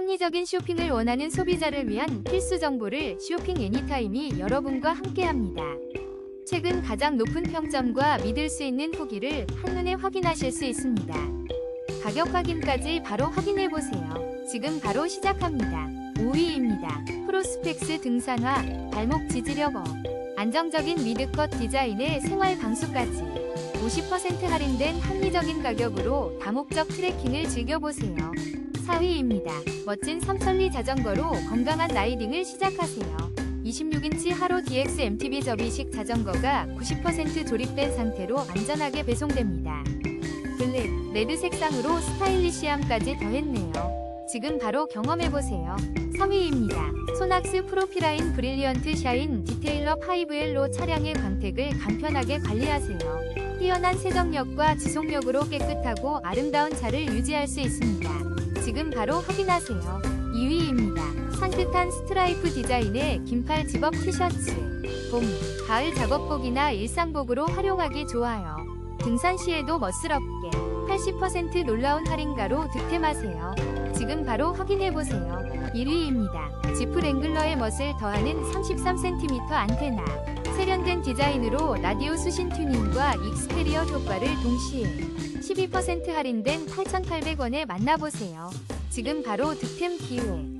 합리적인 쇼핑을 원하는 소비자를 위한 필수 정보를 쇼핑 애니타임이 여러분과 함께합니다. 최근 가장 높은 평점과 믿을 수 있는 후기를 한눈에 확인하실 수 있습니다. 가격 확인까지 바로 확인해 보세요. 지금 바로 시작합니다. 5위입니다. 프로스펙스 등산화, 발목 지지력 업. 안정적인 미드컷 디자인의 생활 방수까지. 50% 할인된 합리적인 가격으로 다목적 트레킹을 즐겨보세요. 4위입니다. 멋진 삼천리 자전거로 건강한 라이딩을 시작하세요. 26인치 하로 DX MTB 접이식 자전거가 90% 조립된 상태로 안전하게 배송됩니다. 블랙, 레드 색상으로 스타일리시함까지 더했네요. 지금 바로 경험해보세요. 3위입니다. 소낙스 프로피라인 브릴리언트 샤인 디테일러 5L로 차량의 광택을 간편하게 관리하세요. 뛰어난 세정력과 지속력으로 깨끗하고 아름다운 차를 유지할 수 있습니다. 지금 바로 확인하세요. 2위입니다. 산뜻한 스트라이프 디자인의 긴팔 집업 티셔츠. 봄, 가을 작업복이나 일상복으로 활용하기 좋아요. 등산 시에도 멋스럽게 80% 놀라운 할인가로 득템하세요. 지금 바로 확인해보세요. 1위입니다. 지프 랭글러의 멋을 더하는 33cm 안테나. 세련된 디자인으로 라디오 수신 튜닝과 익스테리어 효과를 동시에 12% 할인된 8,800원에 만나보세요. 지금 바로 득템 기회.